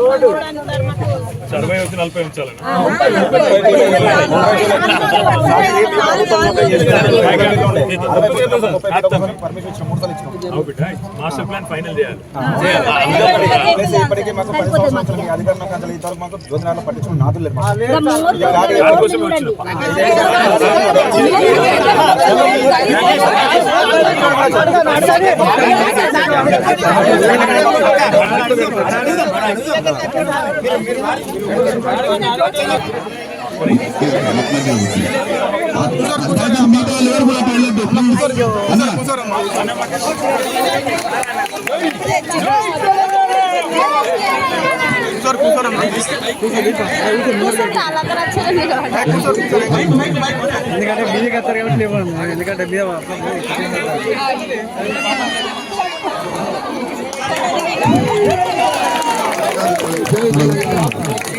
Road అరవై వచ్చి నలభై బిడ్డ మాస్టర్ ప్లాన్ ఫైనల్ చేయాలి ప్లస్ ఇప్పటికీ మాకు పది సంవత్సరాల నుంచి అధికారం కాదు ఇంతవరకు మాకు జ్యోతినారాయణ పట్టించుకున్న నాదులు లేదు మాకు. దానికోసమే వచ్చిన మిగతా వాళ్ళు ఎవరు కూడా వెళ్ళొద్దు ప్లీజ్ అన్న ఎందుకంటే మీదికి వస్తారు కాబట్టి లేవు ఎందుకంటే మీద జై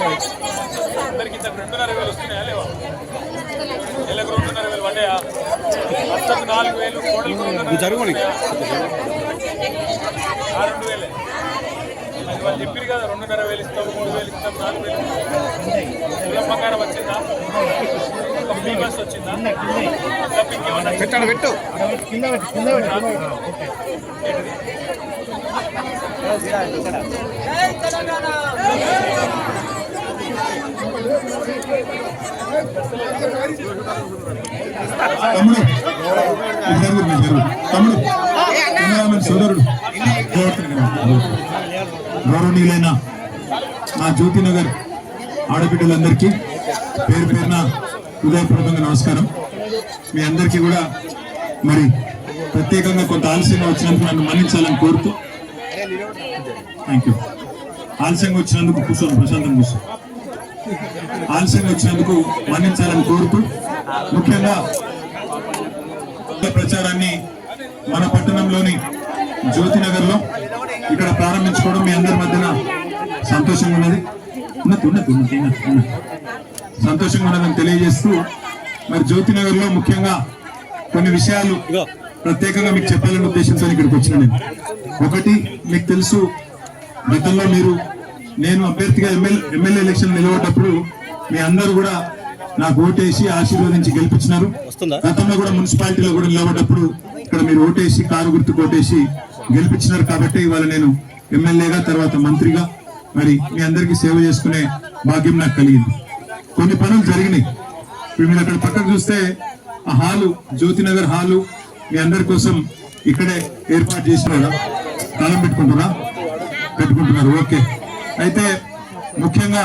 అందరికి ఇంత రెండున్నర వేలు వస్తున్నాయా లేవా? నెలకు రెండున్నర వేలు పడ్డాయా? భర్తకు నాలుగు వేలు కోడలకు రెండున్నర రెండు వేలే అది వాళ్ళు చెప్పారు కదా రెండున్నర వేలు ఇస్తాం మూడు వేలు ఇస్తాం నాలుగు వేలు కులం బంగారం వచ్చిందా? బస్ వచ్చిందా? పెట్టాడు పెట్టు తమ్ముడు జరుగు. తమ్ముడు సోదరుడు గౌరవనీయులైన నా జ్యోతి నగర్ ఆడబిడ్డలందరికీ పేరు పేరున హృదయపూర్వకంగా నమస్కారం. మీ అందరికీ కూడా మరి ప్రత్యేకంగా కొంత ఆలస్యంగా వచ్చినందుకు నన్ను మన్నించాలని కోరుతూ థ్యాంక్ యూ ఆలస్యంగా వచ్చినందుకు కూర్చోండి ప్రశాంతం కూర్చో ఆలస్యంగా వచ్చినందుకు మన్నించాలని కోరుతూ ముఖ్యంగా ప్రచారాన్ని మన పట్టణంలోని జ్యోతినగర్లో ఇక్కడ ప్రారంభించుకోవడం మీ అందరి మధ్యన సంతోషంగా ఉన్నది. ఉన్నది ఉన్నది ఉన్నది సంతోషంగా ఉన్నదని తెలియజేస్తూ మరి జ్యోతినగర్లో ముఖ్యంగా కొన్ని విషయాలు ప్రత్యేకంగా మీకు చెప్పాలనే ఉద్దేశంతో ఇక్కడికి వచ్చిన నేను. ఒకటి మీకు తెలుసు గతంలో మీరు నేను అభ్యర్థిగా ఎమ్మెల్యే ఎమ్మెల్యే ఎలక్షన్ నిలబడ్డప్పుడు మీ అందరూ కూడా నాకు ఓటేసి ఆశీర్వదించి గెలిపించినారు. గతంలో కూడా మున్సిపాలిటీలో కూడా నిలబడ్డప్పుడు ఇక్కడ మీరు ఓటేసి కారు గుర్తుకు ఓటేసి గెలిపించినారు కాబట్టి ఇవాళ నేను ఎమ్మెల్యేగా తర్వాత మంత్రిగా మరి మీ అందరికీ సేవ చేసుకునే భాగ్యం నాకు కలిగింది. కొన్ని పనులు జరిగినాయి. ఇప్పుడు మీరు అక్కడ పక్కకు చూస్తే ఆ హాలు జ్యోతినగర్ హాలు మీ అందరి కోసం ఇక్కడే ఏర్పాటు చేసినారా. తాళం పెట్టుకుంటారా పెట్టుకుంటున్నారు. ఓకే. అయితే ముఖ్యంగా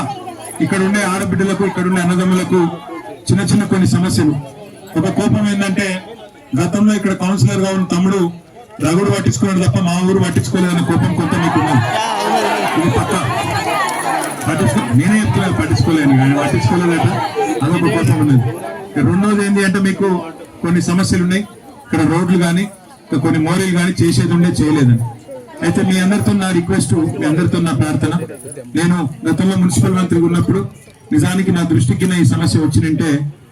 ఇక్కడ ఉండే ఆడబిడ్డలకు ఇక్కడ ఉండే అన్నదమ్ములకు చిన్న చిన్న కొన్ని సమస్యలు. ఒక కోపం ఏంటంటే గతంలో ఇక్కడ కౌన్సిలర్గా ఉన్న తమ్ముడు రగుడు పట్టించుకున్నాడు తప్ప మా ఊరు పట్టించుకోలేదనే కోపం కొంత మీకు ఇది పక్క. పట్టించుకో నేనే చెప్తున్నాను పట్టించుకోలేను. కానీ పట్టించుకోలేదట అదొక కోపం ఉన్నది. రెండోది ఏంటి అంటే మీకు కొన్ని సమస్యలు ఉన్నాయి. ఇక్కడ రోడ్లు కానీ కొన్ని మోరీలు కానీ చేసేది ఉండే చేయలేదండి. అయితే మీ అందరితో నా రిక్వెస్ట్ మీ అందరితో నా ప్రార్థన. నేను గతంలో మున్సిపల్ మంత్రిగా ఉన్నప్పుడు నిజానికి నా దృష్టికి ఈ సమస్య వచ్చినంటే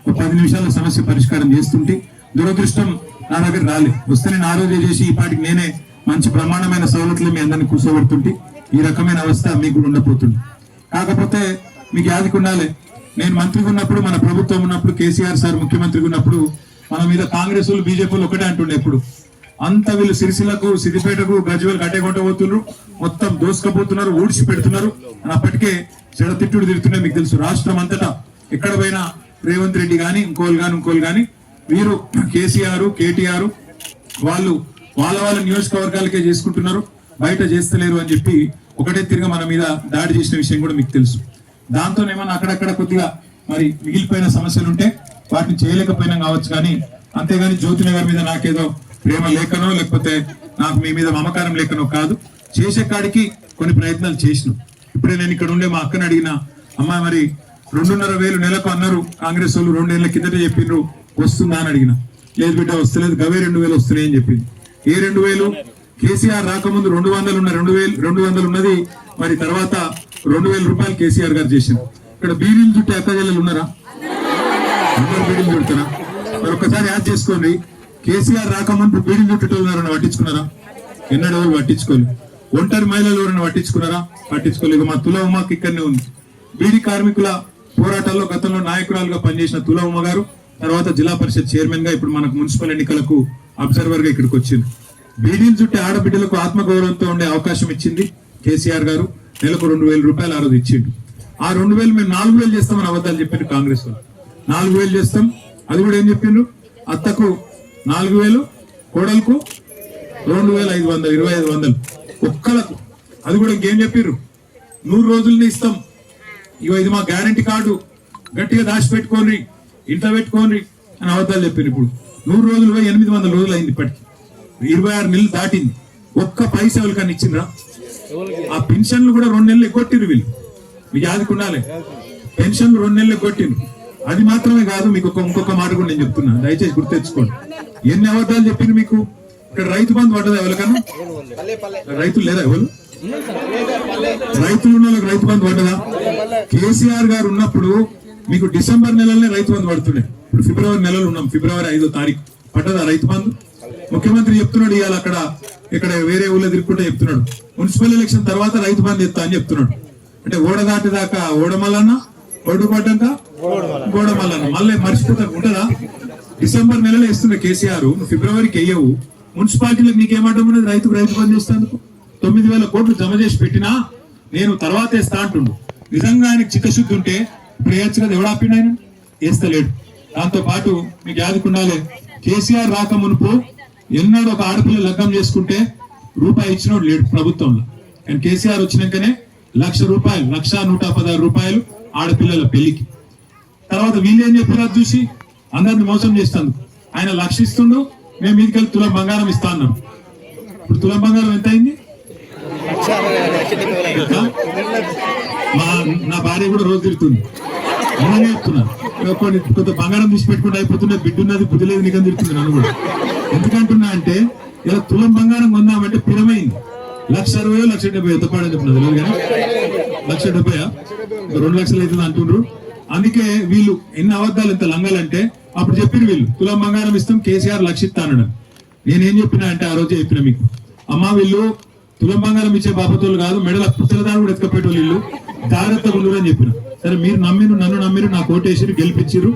ఒక పది నిమిషాల సమస్య పరిష్కారం చేస్తుంటే దురదృష్టం నా దగ్గర రాలేదు వస్తే నేను ఆ రోజే చేసి ఈ పాటికి నేనే మంచి ప్రమాణమైన సవలతులు మీ అందరిని కూర్చోబెడుతుంటే ఈ రకమైన అవస్థ మీకు ఉండబోతుంది. కాకపోతే మీకు యాదికి ఉండాలి. నేను మంత్రిగా ఉన్నప్పుడు మన ప్రభుత్వం ఉన్నప్పుడు కేసీఆర్ సార్ ముఖ్యమంత్రిగా ఉన్నప్పుడు మన మీద కాంగ్రెస్ వాళ్ళు బీజేపీ ఒకటే అంటుండే ఎప్పుడు. అంత వీళ్ళు సిరిసిల్లకు సిద్దిపేటకు గజ్వేల్ కట్టేకొట్టబోతున్నారు. మొత్తం దోసుకపోతున్నారు ఊడ్చి పెడుతున్నారు అని అప్పటికే చెడ తిట్టుడు మీకు తెలుసు. రాష్ట్రం అంతటా ఎక్కడ పోయినా రేవంత్ రెడ్డి గాని ఇంకోలు కానీ ఇంకోలు గాని వీరు కేసీఆర్ కేటీఆర్ వాళ్ళు వాళ్ళ వాళ్ళ నియోజకవర్గాలకే చేసుకుంటున్నారు. బయట చేస్తలేరు అని చెప్పి ఒకటే తిరిగి మన మీద దాడి చేసిన విషయం కూడా మీకు తెలుసు. దాంతో ఏమన్నా అక్కడక్కడ కొద్దిగా మరి మిగిలిపోయిన సమస్యలు ఉంటే వాటిని చేయలేకపోయినా కావచ్చు కానీ అంతేగాని జ్యోతి నగర్ మీద నాకేదో ప్రేమ లేకనో లేకపోతే నాకు మీ మీద మమకారం లేకనో కాదు. చేసే కాడికి కొన్ని ప్రయత్నాలు చేసినాం. ఇప్పుడే నేను ఇక్కడ ఉండే మా అక్కని అడిగిన అమ్మ మరి రెండున్నర వేలు నెలకు అన్నారు. కాంగ్రెస్ వాళ్ళు రెండేళ్ళ కిందటే చెప్పిండ్రు వస్తుందా? అని అడిగిన. లేదు బిడ్డ వస్తలేదు. గవే రెండు వేలు వస్తున్నాయని చెప్పింది. ఏ రెండు వేలు? కేసీఆర్ రాకముందు రెండు వందలు ఉన్న రెండు వేలు రెండు వందలు ఉన్నది. మరి తర్వాత రెండు వేల రూపాయలు కేసీఆర్ గారు చేసింది ఇక్కడ బీడీలు చుట్టే అక్క ఉన్నారా? అందరు బీడీలు చుడతారా? మరి ఒక్కసారి యాడ్ చేసుకోండి. కేసీఆర్ రాకముందు బీడీలు చుట్టేటోళ్ళు ఎవరైనా పట్టించుకున్నారా? ఎన్నడూ పట్టించుకోలేదు ఒంటరి మహిళలు ఎవరైనా పట్టించుకున్నారా పట్టించుకోలేదు మా తుల ఉమాకి ఇక్కడనే ఉంది. బీడీ కార్మికుల పోరాటాల్లో గతంలో నాయకురాలుగా పనిచేసిన తుల ఉమ గారు తర్వాత జిల్లా పరిషత్ చైర్మన్గా ఇప్పుడు మనకు మున్సిపల్ ఎన్నికలకు అబ్జర్వర్గా ఇక్కడికి వచ్చింది. బీడీలు చుట్టే ఆడబిడ్డలకు ఆత్మగౌరవంతో ఉండే అవకాశం ఇచ్చింది కేసీఆర్ గారు. నెలకు రెండు వేల రూపాయలు ఆ రోజు ఇచ్చిండు. ఆ రెండు వేలు మేము నాలుగు వేలు చేస్తామని అబద్ధాలు చెప్పిండు కాంగ్రెస్ వాళ్ళు. నాలుగు వేలు చేస్తాం. అది కూడా ఏం చెప్పిండ్రు? అత్తకు నాలుగు వేలు కోడలకు రెండు వేల ఐదు వందలు ఇరవై ఐదు వందలు. ఒక్కలకు. అది కూడా ఇంకేం చెప్పిర్రు? నూరు రోజులని ఇస్తాం. ఇగో ఇది మా గ్యారంటీ కార్డు. గట్టిగా దాచిపెట్టుకోని ఇంట్లో పెట్టుకోని అని అబద్ధాలు చెప్పారు ఇప్పుడు. నూరు రోజులు పోయి ఎనిమిది వందల రోజులు అయింది ఇప్పటికి. ఇరవై ఆరు నెలలు దాటింది. ఒక్క పైసా ఎవరికన్నా ఇచ్చిండ్రా? ఆ పెన్షన్లు కూడా రెండు నెలలు ఎగ్గొట్టిరు వీళ్ళు. మీ యాదకు ఉండాలి పెన్షన్లు రెండు నెలలు ఎగ్గొట్టిరు అది మాత్రమే కాదు మీకు ఒక ఇంకొక మాట కూడా నేను చెప్తున్నా. దయచేసి గుర్తెచ్చుకోండి ఎన్ని అబద్ధాలు చెప్పింది మీకు? ఇక్కడ రైతు బంధు పడ్డదా ఎవరికన్నా రైతులు లేదా ఎవరు? రైతులు ఉన్న వాళ్ళకి రైతు బంధు పడ్డదా? కేసీఆర్ గారు ఉన్నప్పుడు మీకు డిసెంబర్ నెలలోనే రైతు బంధు పడుతుండే. ఇప్పుడు ఫిబ్రవరి నెలలో ఉన్నాం. ఫిబ్రవరి ఐదో తారీఖు. పడ్డదా రైతు బంధు? ముఖ్యమంత్రి చెప్తున్నాడు ఇవాళ అక్కడ ఇక్కడ వేరే ఊళ్ళో తిరుగుకుంటే చెప్తున్నాడు. మున్సిపల్ ఎలక్షన్ తర్వాత రైతు బంధు ఎత్తా అని చెప్తున్నాడు. అంటే ఓడదాటి దాకా ఓడమలన్నా ఒడ్డు గోడమల్లన్న మళ్ళీ మర్చిపోతా ఉంటుందా? డిసెంబర్ నెలలో ఇస్తున్న కేసీఆర్ ఫిబ్రవరికి వెయ్యవు మున్సిపాలిటీలకు నీకేమటం ఉన్నది రైతుకు రైతు పని చేస్తాను తొమ్మిది వేల కోట్లు జమ చేసి పెట్టినా నేను తర్వాత వేస్తా అంటుండు. నిజంగా ఆయనకు చిత్తశుద్ధి ఉంటే ఇప్పుడు వేయచ్చు కదా ఎవడు ఆయన? వేస్తలేడు దాంతో పాటు మీకు యాదుకుండాలి కేసీఆర్ రాక మునుపు ఎన్నడూ ఒక ఆడపిల్ల లగ్గం చేసుకుంటే రూపాయి ఇచ్చినోడు లేడు ప్రభుత్వంలో. కానీ కేసీఆర్ వచ్చినాకనే లక్ష రూపాయలు లక్ష నూట పదహారు రూపాయలు ఆడపిల్లల పెళ్ళికి. తర్వాత వీళ్ళు ఏం చెప్పారు అది చూసి? అందరిని మోసం చేస్తాను. ఆయన లక్షిస్తుండు మేము మీదికి వెళ్ళి తులం బంగారం ఇస్తా అన్నాం ఇప్పుడు తులం బంగారం ఎంత అయింది మా నా భార్య కూడా రోజు తిరుగుతుంది. నేనే చెప్తున్నా. కొన్ని కొంత బంగారం తీసి పెట్టుకుంటే అయిపోతున్నా బిడ్డ ఉన్నది బుద్ధి లేదు నీకని తిరుగుతుంది నన్ను కూడా. ఎందుకంటున్నా అంటే ఇలా తులం బంగారం కొందామంటే పిరమైంది. లక్ష అరవై లక్ష డెబ్బై ఎంత పాడని చెప్తున్నా తెలియదు కానీ లక్ష డెబ్బై రెండు లక్షలు అవుతుంది అంటుండ్రు. అందుకే వీళ్ళు ఎన్ని అబద్ధాలు ఇంత లంగాలంటే అప్పుడు చెప్పిన వీళ్ళు తులం బంగారం ఇస్తాం కేసీఆర్ లక్షిస్తానని నేనేం చెప్పినా అంటే ఆ రోజే చెప్పిన మీకు. అమ్మా వీళ్ళు తులం బంగారం ఇచ్చే బాపతోళ్ళు కాదు మెడల పుస్తకదారు కూడా ఎత్తుకపోయేటోళ్ళు వీళ్ళు. జాగ్రత్తగా ఉండరు అని చెప్పిన. సరే మీరు నమ్మిరు నన్ను నమ్మిరు నా కోటేసిరు గెలిపించిరు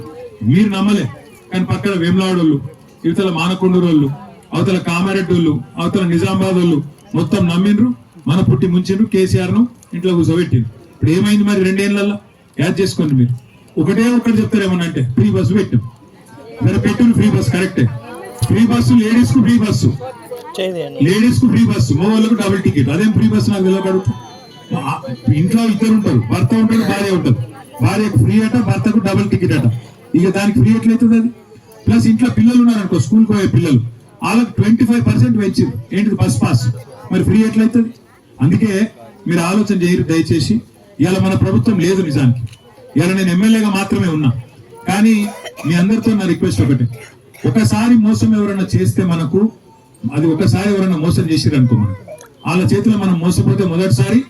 మీరు నమ్మలే. కానీ పక్కన వేమలాడోళ్ళు ఇవతల మానకొండూరు అవతల కామారెడ్డి వాళ్ళు అవతల నిజామాబాద్ వాళ్ళు మొత్తం నమ్మిండ్రు మన పుట్టి ముంచిండ్రు కేసీఆర్ను. ఇంట్లో కూర్చోబెట్టిండ్రు ఇప్పుడు ఏమైంది మరి రెండేళ్ళలో యాడ్ చేసుకోండి మీరు. ఒకటే ఒకటి చెప్తారేమన్నా అంటే ఫ్రీ బస్సు పెట్టు. సరే పెట్టు ఫ్రీ బస్ కరెక్టే. ఫ్రీ బస్సు లేడీస్కు ఫ్రీ బస్సు. లేడీస్కు ఫ్రీ బస్సు మగవాళ్ళకు డబుల్ టికెట్ అదేం ఫ్రీ బస్సు నాకు తెలియదు ఇంట్లో ఇద్దరు ఉంటారు. భర్త ఉంటాడు భార్య ఉంటారు. భార్యకు ఫ్రీ అట భర్తకు డబుల్ టికెట్ అట. ఇక దానికి ఫ్రీ ఎట్లయితుంది అది? ప్లస్ ఇంట్లో పిల్లలు ఉన్నారు అనుకో స్కూల్కి పోయే పిల్లలు. వాళ్ళకి ట్వంటీ ఫైవ్ పర్సెంట్ పెంచింది. ఏంటిది? Bus pass. మరి ఫ్రీ ఎట్లయితుంది? అందుకే మీరు ఆలోచన చేయరు దయచేసి. ఇవాళ మన ప్రభుత్వం లేదు నిజానికి. ఇవాళ నేను ఎమ్మెల్యేగా మాత్రమే ఉన్నా. కానీ మీ అందరితో నా రిక్వెస్ట్ ఒకటి. ఒకసారి మోసం ఎవరైనా చేస్తే మనకు అది ఒకసారి ఎవరైనా మోసం చేసిరు అనుకో మనం. వాళ్ళ చేతిలో మనం మోసపోతే మొదటిసారి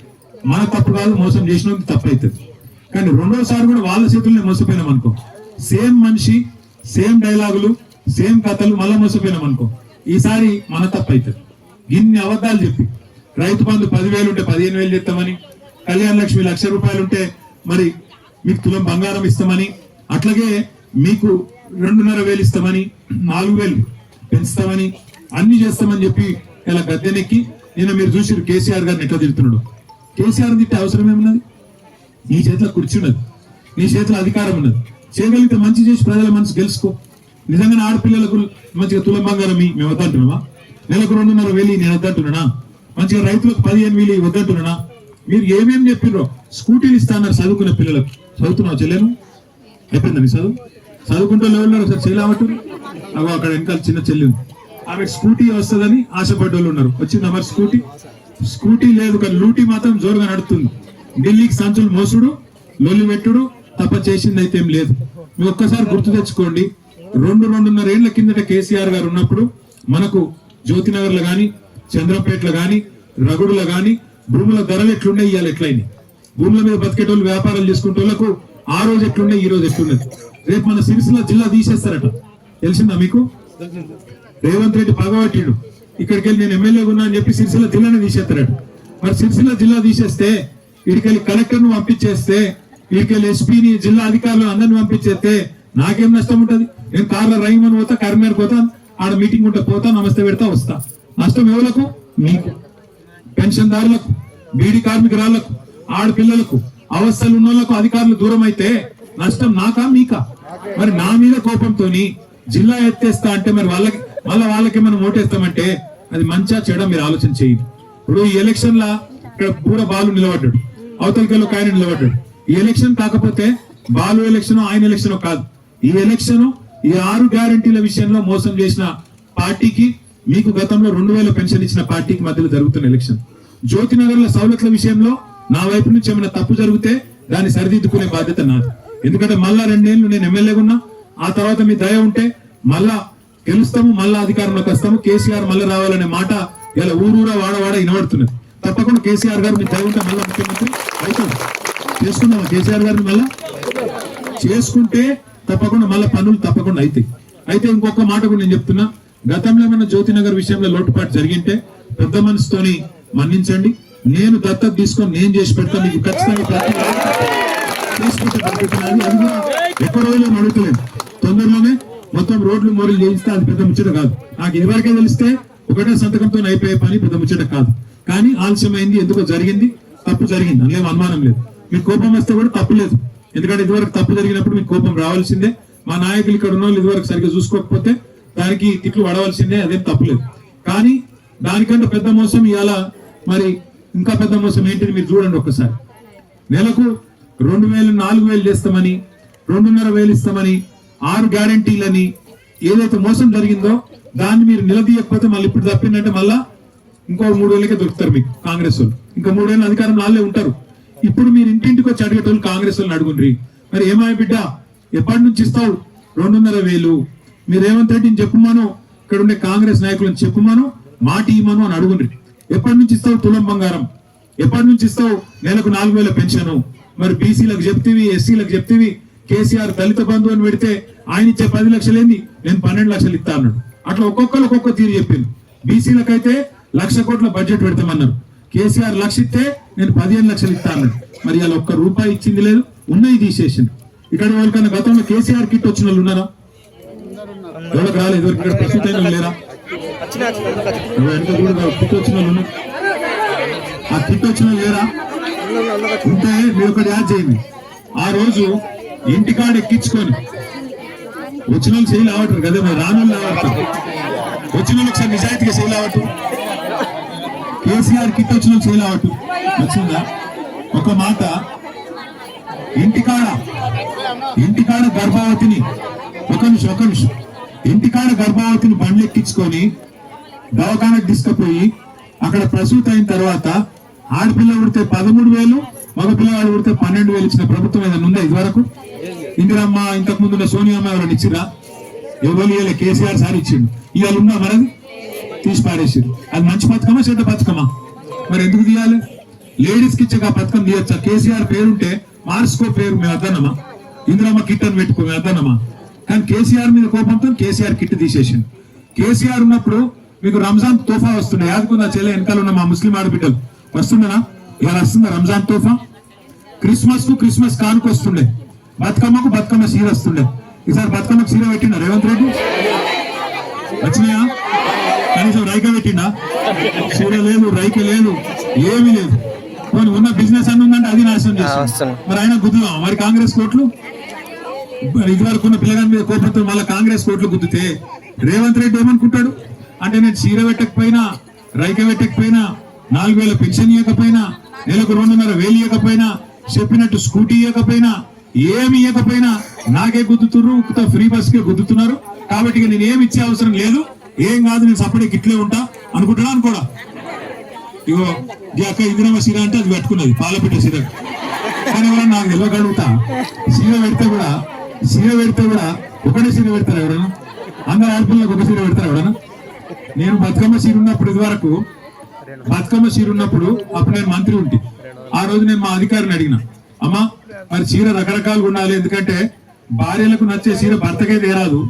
మన తప్పు కాదు మోసం చేసిన తప్పు అవుతుంది. కానీ రెండోసారి కూడా వాళ్ళ చేతుల్లోనే మోసపోయినాం అనుకో. సేమ్ మనిషి సేమ్ డైలాగులు సేమ్ కథలు మళ్ళీ మోసపోయినాం అనుకో. ఈసారి మన తప్పు అవుతుంది. ఇన్ని అబద్ధాలు చెప్పి రైతు బంధు పదివేలు ఉంటే పదిహేను వేలు చేస్తామని కళ్యాణ లక్ష్మి లక్ష రూపాయలు ఉంటే మరి మీకు తులం బంగారం ఇస్తామని అట్లాగే మీకు రెండున్నర వేలు ఇస్తామని నాలుగు వేలు పెంచుతామని అన్ని చేస్తామని చెప్పి ఇలా గద్దెనెక్కి నిన్న మీరు చూసారు కేసీఆర్ గారిని ఎట్లా తిడుతున్నాడు. కేసీఆర్ తిట్టే అవసరం ఏమున్నది? నీ చేతిలో కుర్చీ ఉన్నది నీ చేతిలో అధికారం ఉన్నది. చేయగలిగితే మంచి చేసి ప్రజల మనసు గెలుచుకో. నిజంగానే ఆడపిల్లలకు మంచిగా తులం బంగారం మేము వద్దంటున్నామా నెలకు రెండున్నర వేలు నేను వద్దంటున్నానా మంచిగా రైతులకు పదిహేను వేలు ఇయ్యి, మీరు ఏమేమి చెప్పిర్రో స్కూటీలు ఇస్తాన్నారు చదువుకునే పిల్లలకు. చదువుతున్నావు చెల్లెను? అయిపోయిందా నీ చదువు? చదువుకుంటూ లెవెల్లో ఒకసారి చేయలేమట్టు అగో అక్కడ వెనకాల చిన్న చెల్లి ఆమె స్కూటీ వస్తుందని ఆశపడ్డోళ్ళు ఉన్నారు. వచ్చిందా మరి స్కూటీ? స్కూటీ లేదు కానీ లూటీ మాత్రం జోరుగా నడుతుంది ఢిల్లీకి సంచులు మోసుడు లొల్లి పెట్టుడు తప్ప చేసింది అయితే ఏం లేదు. మీరు ఒక్కసారి గుర్తు తెచ్చుకోండి. రెండు రెండున్నర ఏళ్ళ కిందట కేసీఆర్ గారు ఉన్నప్పుడు మనకు జ్యోతినగర్లో కానీ గాని చంద్రపేటలో కానీ రగుడులో గాని భూముల ధరలు ఎట్లుండే ఇవాళ ఎట్లయినాయి? భూముల మీద బతికేటోళ్ళు వ్యాపారాలు చేసుకునేటోళ్ళకు ఆ రోజు ఎట్లుండే ఈ రోజు ఎట్లున్నది? రేపు మన సిరిసిల్ల జిల్లా తీసేస్తారట. తెలిసిందా మీకు? రేవంత్ రెడ్డి పగబట్టిడు. ఇక్కడికి వెళ్ళి నేను ఎమ్మెల్యే ఉన్నా అని చెప్పి సిరిసిల్ల జిల్లానే తీసేస్తారట. మరి సిరిసిల్ల జిల్లా తీసేస్తే ఇక్కడికెళ్ళి కలెక్టర్ను పంపించేస్తే ఇక్కడికెళ్ళి ఎస్పీని జిల్లా అధికారులు అందరిని పంపించేస్తే నాకేం నష్టం ఉంటది? నేను కార్లో రైమని పోతా కరీంనగర్ పోతా ఆడ మీటింగ్ ఉంటే పోతా నమస్తే పెడతా వస్తా. నష్టం ఎవలకు మీకు. పెన్షన్దారులకు బీడీ కార్మికురాళ్ళకు ఆడపిల్లలకు అవస్థలు ఉన్న వాళ్ళకు అధికారులు దూరం అయితే నష్టం నాకా మీకా? మరి నా మీద కోపంతోని జిల్లా ఎత్తేస్తా అంటే మరి వాళ్ళకి మళ్ళీ వాళ్ళకి మనం ఓటేస్తామంటే అది మంచిగా చెడ మీరు ఆలోచన చేయండి. ఇప్పుడు ఈ ఎలక్షన్ లా ఇక్కడ పూర బాలు నిలబడ్డాడు. అవతలికల్లో ఒక ఆయన నిలబడ్డాడు. ఈ ఎలక్షన్ కాకపోతే బాలు ఎలక్షన్ ఆయన ఎలక్షన్ కాదు. ఈ ఎలక్షన్ ఈ ఆరు గ్యారంటీల విషయంలో మోసం చేసిన పార్టీకి మీకు గతంలో రెండు వేల పెన్షన్ ఇచ్చిన పార్టీకి మధ్యలో జరుగుతున్న ఎలక్షన్. జ్యోతినగర్లో సౌలతుల విషయంలో నా వైపు నుంచి ఏమైనా తప్పు జరిగితే దాన్ని సరిదిద్దుకునే బాధ్యత నాది. ఎందుకంటే మళ్ళా రెండేళ్ళు నేను ఎమ్మెల్యేగా ఉన్నా ఆ తర్వాత మీ దయ ఉంటే మళ్ళా గెలుస్తాము మళ్ళా అధికారంలోకి వస్తాము. కేసీఆర్ మళ్ళీ రావాలనే మాట ఇలా ఊరూరా వాడవాడ వినబడుతున్నది. తప్పకుండా కేసీఆర్ గారు మీ దయ ఉంటే మళ్ళా ముఖ్యమంత్రి అవుతాం చేసుకుందామా? కేసీఆర్ గారిని మళ్ళా? చేసుకుంటే తప్పకుండా మళ్ళీ పనులు తప్పకుండా అవుతాయి అయితే ఇంకొక మాట కూడా నేను చెప్తున్నా. గతంలో ఏమైనా జ్యోతినగర్ విషయంలో లోటుపాటు జరిగింటే పెద్ద మనసుతోని మన్నించండి. నేను దత్తత తీసుకొని నేను చేసి పెడతాను. మీకు ఖచ్చితంగా ఎక్కువ రోజులు అడుగుతలేదు తొందరలోనే మొత్తం రోడ్లు మోరీలు చేయిస్తే అది పెద్ద ముచ్చట కాదు. నాకు ఎవరికే తెలిస్తే ఒకటే సంతకంతో అయిపోయే పని పెద్ద ముచ్చట కాదు. కానీ ఆలస్యమైంది ఎందుకో జరిగింది తప్పు జరిగింది. అందులో అనుమానం లేదు. మీకు కోపం వస్తే కూడా తప్పు లేదు. ఎందుకంటే ఇదివరకు తప్పు జరిగినప్పుడు మీకు కోపం రావాల్సిందే. మా నాయకులు ఇక్కడ ఉన్న వాళ్ళు ఇదివరకు సరిగ్గా చూసుకోకపోతే దానికి తిట్లు పడవలసిందే అదేం తప్పులేదు. కానీ దానికంటే పెద్ద మోసం ఇవాళ మరి ఇంకా పెద్ద మోసం ఏంటిది మీరు చూడండి ఒక్కసారి. నెలకు రెండు వేలు నాలుగు వేలు చేస్తామని రెండున్నర వేలు ఇస్తామని ఆరు గ్యారంటీలని ఏదైతే మోసం జరిగిందో దాన్ని మీరు నిలదీయకపోతే మళ్ళీ ఇప్పుడు తప్పిందంటే మళ్ళా ఇంకో మూడు వేలకే దొరుకుతారు మీకు కాంగ్రెస్ వాళ్ళు. ఇంకా వేల అధికారం వాళ్ళే ఉంటారు. ఇప్పుడు మీరు ఇంటింటికి వచ్చి అడిగేటోళ్ళు కాంగ్రెస్ వాళ్ళని అడుగుండ్రి. మరి ఏమాయ బిడ్డ ఎప్పటి నుంచి ఇస్తావు? రెండున్నర వేలు. మీరు రేవంత్ రెడ్డిని చెప్పుమాను ఇక్కడ ఉండే కాంగ్రెస్ నాయకులను చెప్పుమాను మాట ఇమ్మను అని అడుగుండ్రి. ఎప్పటి నుంచి ఇస్తావు తులం బంగారం? ఎప్పటి నుంచి ఇస్తావు నెలకు నాలుగు వేల పెన్షను? మరి బీసీలకు చెప్తేవి ఎస్సీలకు చెప్తేవి కేసీఆర్ దళిత బంధు అని పెడితే ఆయన ఇచ్చే పది లక్షలేంది? నేను పన్నెండు లక్షలు ఇస్తా అన్నాడు. అట్లా ఒక్కొక్కరు ఒక్కొక్క తీరు చెప్పింది. బీసీలకైతే లక్ష కోట్ల బడ్జెట్ పెడతామన్నారు. కేసీఆర్ లక్ష ఇస్తే నేను పదిహేను లక్షలు ఇస్తా అన్నాడు. మరి ఇలా ఒక్క రూపాయి ఇచ్చింది లేదు ఉన్నాయి తీసేసింది ఇక్కడ వాళ్ళకన్నా గతంలో కేసీఆర్ కిట్ వచ్చిన వాళ్ళు ఉన్నారా? ఎవరికి రాలేదు ఎవరికి ఇక్కడ ప్రస్తుతం లేరా? నువ్వు వెనక చూడు వాళ్ళు ఆ తిట్టొచ్చిన లేరా? ఉంటే మీరు ఒకటి యాడ్ చేయండి. ఆ రోజు ఇంటికాడ ఎక్కించుకొని వచ్చిన వాళ్ళు చేయలు అవటరు కదా మరి రాను వాళ్ళు వచ్చిన వాళ్ళు ఒకసారి నిజాయితీగా చేయలు అవటం కేసీఆర్ కిట్ వచ్చిన వాళ్ళు అవటం వచ్చిందా ఒక మాట. ఇంటికాడ ఇంటికాడ గర్భావతిని. ఒక నిమిషం ఒక నిమిషం. ఇంటికాడ గర్భావతిని బండ్లెక్కించుకొని దవాఖానకు తీసుకుపోయి అక్కడ ప్రసూతి అయిన తర్వాత ఆడపిల్ల ఉడితే పదమూడు వేలు మగ పిల్లవాడు ఉడితే పన్నెండు వేలు ఇచ్చిన ప్రభుత్వం ఏదైనా ఉందా ఇదివరకు? ఇందిరమ్మ ఇంతకు ముందు ఉన్న సోనియమ్మ ఎవరైనా ఇచ్చిరా ఎవరు కేసీఆర్ సార్ ఇచ్చిండు. ఇవాళ ఉందా మరది? తీసి పారేసారు అది మంచి పథకమా చెడ్డ పథకమా మరి ఎందుకు తీయాలి? లేడీస్కి ఆ పథకం తీయచ్చా? కేసీఆర్ పేరుంటే మార్చుకో పేరు మేము అద్దనమా ఇందిరమ్మ కిట్ అని పెట్టుకో మేము అద్దనమా కానీ కేసీఆర్ మీద కోపంతో కేసీఆర్ కిట్ తీసేసిండు. కేసీఆర్ ఉన్నప్పుడు మీకు రంజాన్ తోఫా వస్తుండే. యాదకుందా చెల్లె వెనకాల ఉన్న మా ముస్లిం ఆడబిడ్డలు. వస్తుండనా? ఇవాళ వస్తుందా రంజాన్ తోఫా? క్రిస్మస్కు క్రిస్మస్ కానుక వస్తుండే. బతుకమ్మకు బతుకమ్మ సీర వస్తుండే. ఈసారి బతుకమ్మకు సీర పెట్టిండా రేవంత్ రెడ్డి? వచ్చినాయా? కనీసం రైక పెట్టిండా? సీర లేదు రైక లేదు ఏమీ లేదు. ఉన్న బిజినెస్ అన్న ఉందంటే అది నాశనం చేస్తాం మరి ఆయన గుద్దుదాం మరి కాంగ్రెస్ కోట్లు? ఇదివరకు ఉన్న పిల్లగాని మీద కోపంతో మళ్ళీ కాంగ్రెస్ కోట్లు గుద్దితే రేవంత్ రెడ్డి ఏమనుకుంటాడు? అంటే నేను చీర పెట్టకపోయినా రైక పెట్టకపోయినా నాలుగు వేల పెన్షన్ ఇవ్వకపోయినా నెలకు రెండున్నర వేలు ఇవ్వకపోయినా చెప్పినట్టు స్కూటీ ఇవ్వకపోయినా ఏమి ఇవ్వకపోయినా నాకే గుద్దుతున్నారు ఉత్త ఫ్రీ బస్ కే గుద్దుతున్నారు. కాబట్టి ఇక నేను ఏమి ఇచ్చే అవసరం లేదు. ఏం కాదు నేను సపరేట్ ఇట్లే ఉంటా అనుకుంటున్నా అనుకోడా ఇగో ఈ అక్క ఇందిరమ్మ సీర అంటే అది పెట్టుకున్నది పాలపిట్ట సీర కానీ ఎవరన్నా నాకు తెలియగలుగుతా సీర పెడితే కూడా సీర పెడితే కూడా ఒకటే సీర పెడతారు ఎవరైనా అందరు ఆడపిల్లలకు ఒక సీర పెడతారు ఎవరైనా నేను బతుకమ్మ సీర ఉన్నప్పుడు ఇది వరకు బతుకమ్మ చీర ఉన్నప్పుడు అప్పుడు నేను మంత్రి ఉంటే. ఆ రోజు నేను మా అధికారిని అడిగిన అమ్మా మరి చీర రకరకాలుగా ఉండాలి ఎందుకంటే భార్యలకు నచ్చే చీర భర్తకే తీరాదు.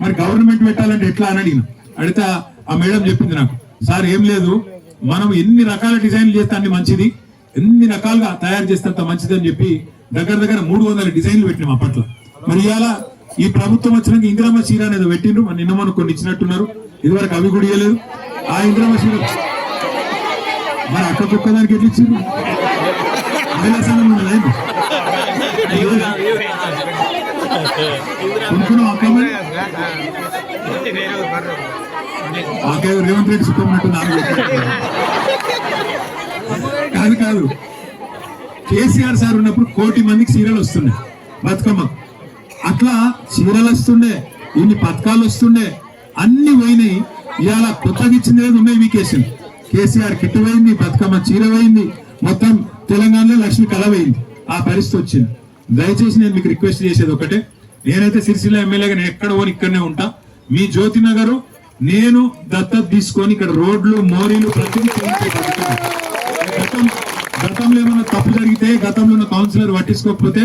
మరి గవర్నమెంట్ పెట్టాలంటే ఎట్లా? అని అడిగిన. అడిగితే ఆ- ఆ మేడం చెప్పింది నాకు సార్ ఏం లేదు. మనం ఎన్ని రకాల డిజైన్లు చేస్తే అన్ని మంచిది. ఎన్ని రకాలుగా తయారు చేస్తే అంత మంచిది అని చెప్పి దగ్గర దగ్గర మూడు వందల డిజైన్లు పెట్టినాం అప్పట్లో. మరి ఇవాళ ఈ ప్రభుత్వం వచ్చినాక ఇందిరామ చీర అనేది పెట్టిండ్రు. మరి నిన్న మనం కొన్ని ఇచ్చినట్టున్నారు. ఇదివరకు అవి కూడా ఇవ్వలేదు ఆ ఇందిరామ చీర మరి అక్క కుక్క దానికి ఎట్లా ఇచ్చిండ్రు? ఆకే రేవంత్ రెడ్డి సుఖం కాదు కాదు. కేసీఆర్ సార్ ఉన్నప్పుడు కోటి మందికి సీరియల్ వస్తున్నాయి. బతుకమ్మ. అట్లా చీరలు వస్తుండే ఇన్ని పథకాలు వస్తుండే అన్ని పోయినాయి. ఇవాళ కొత్తగా ఇచ్చింది ఏది ఉన్నాయి మీకేషన్ కేసీఆర్. కిట్ పోయింది బతుకమ్మ చీర పోయింది మొత్తం తెలంగాణలో లక్ష్మి కళ పోయింది ఆ పరిస్థితి వచ్చింది. దయచేసి నేను మీకు రిక్వెస్ట్ చేసేది ఒకటే. నేనైతే సిరిసిల్ల ఎమ్మెల్యేగా నేను ఎక్కడ పోని ఇక్కడనే ఉంటా. మీ జ్యోతి నగరు నేను దత్తత తీసుకొని ఇక్కడ రోడ్లు మోరీలు ప్రతిదీ గతం గతంలో ఏమన్నా తప్పు జరిగితే గతంలో ఉన్న కౌన్సిలర్ పట్టించుకోకపోతే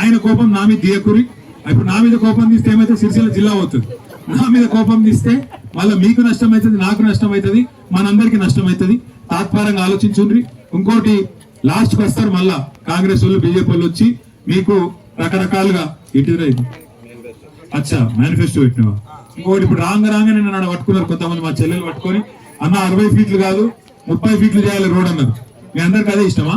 ఆయన కోపం నా మీద తీయకూరి. ఇప్పుడు నా మీద కోపం తీస్తే ఏమైతే సిరిసిల్ల జిల్లా అవుతుంది. నా మీద కోపం తీస్తే మళ్ళీ మీకు నష్టం అవుతుంది నాకు నష్టం అవుతుంది మనందరికి నష్టం అవుతుంది. తాత్పరంగా ఆలోచించుండ్రి. ఇంకోటి లాస్ట్కి వస్తారు మళ్ళా. కాంగ్రెస్ వాళ్ళు బీజేపీ వాళ్ళు వచ్చి మీకు రకరకాలుగా ఇటురా ఇది. అచ్చా మేనిఫెస్టో పెట్టినవా? ఇంకోటి ఇప్పుడు రాంగ రాంగ నన్ను పట్టుకున్నారు కొంతమంది మా చెల్లెలు పట్టుకొని. అన్న అరవై ఫీట్లు కాదు ముప్పై ఫీట్లు చేయాలి రోడ్ అన్నారు మీ అందరికి అదే ఇష్టమా?